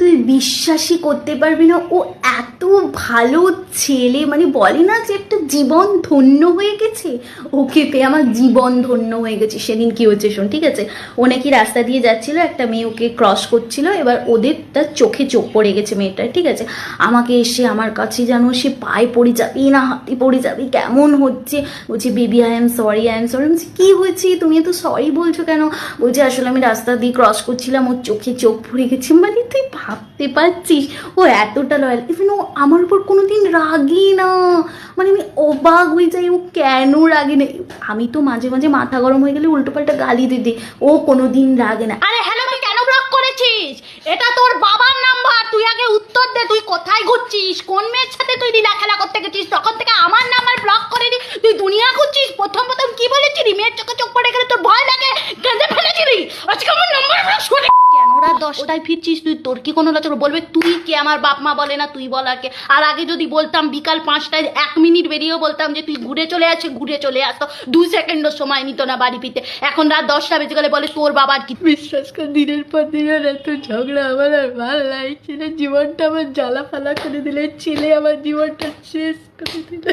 তুই বিশ্বাসই করতে পারবি না। ও এত ভালো ছেলে মানে বলে না যে একটা জীবন ধন্য হয়ে গেছে? ওকে পেয়ে আমার জীবন ধন্য হয়ে গেছে। সেদিন কি হয়েছে শোন, ঠিক আছে? ও নাকি রাস্তা দিয়ে যাচ্ছিল, একটা মেয়ে ওকে ক্রস করছিল, এবার ওদের তার চোখে চোখ পড়ে গেছে মেয়েটা ঠিক আছে? আমাকে এসে আমার কাছে যেন সে পায়ে পড়ে যাবি না, হাতে পড়ে যাবি, কেমন হচ্ছে? বলছি baby I am sorry I am sorry বলছি, কী হয়েছে? তুমি এত সরি বলছো কেন? বলছে, আসলে আমি রাস্তা দিয়ে ক্রস করছিলাম, ওর চোখে চোখ পড়ে গেছে। মানে তুই ভাবতে পারছিস, ও এতটা লয়াল ইভেন ও আমার উপর কোনোদিন রাগি না। মানে আমি অবাক হয়ে যাই, ও কেন রাগে না? আমি তো মাঝে মাঝে মাথা গরম হয়ে গেলে উল্টো উল্টোপাল্টা গালি দিয়ে দিই। ও কোনোদিন রাগে না। আরে হ্যালো, তুই কেন ব্লক করেছিস? এটা তোর বাবার নাম্বার তুই আগে উত্তর দে, তুই কোথায় ঘুরছিস? কোন মেয়ের সাথে তুই লীলা খেলা করতে গেছিস? তখন থেকে আমার নাম্বার ব্লক করে দি তুই দুনিয়া ঘুরছিস? প্রথম প্রথম কি বলেছিলি? মেয়ের চোখে চোখ পড়ে গেলে তোর ভয় লাগে। কেঁদে ফেলেছিলি? আজকে আমার নাম্বার ব্লক করে কেন রাত দশটায় ফিরছিস তুই? তোর কি কোনো লচক বলবে, তুই কে? আমার বাপ মা বলে না তুই বল আর আর আগে যদি বলতাম বিকাল পাঁচটায় এক মিনিট বেরিয়েও বলতাম যে, তুই ঘুরে চলে আসে ঘুরে চলে আসতো দু সেকেন্ডও সময় নিত না বাড়ি ফিরতে। এখন রাত দশটা বেজে গেলে বলে, তোর বাবার কি? বিশ্বাস কর, দিনের পর দিন আর এত ঝগড়া আমার আর ভালো লাগছে না। জীবনটা আমার জ্বালা ফালা করে দিলে, ছেলে আমার জীবনটা শেষ করে দিলে।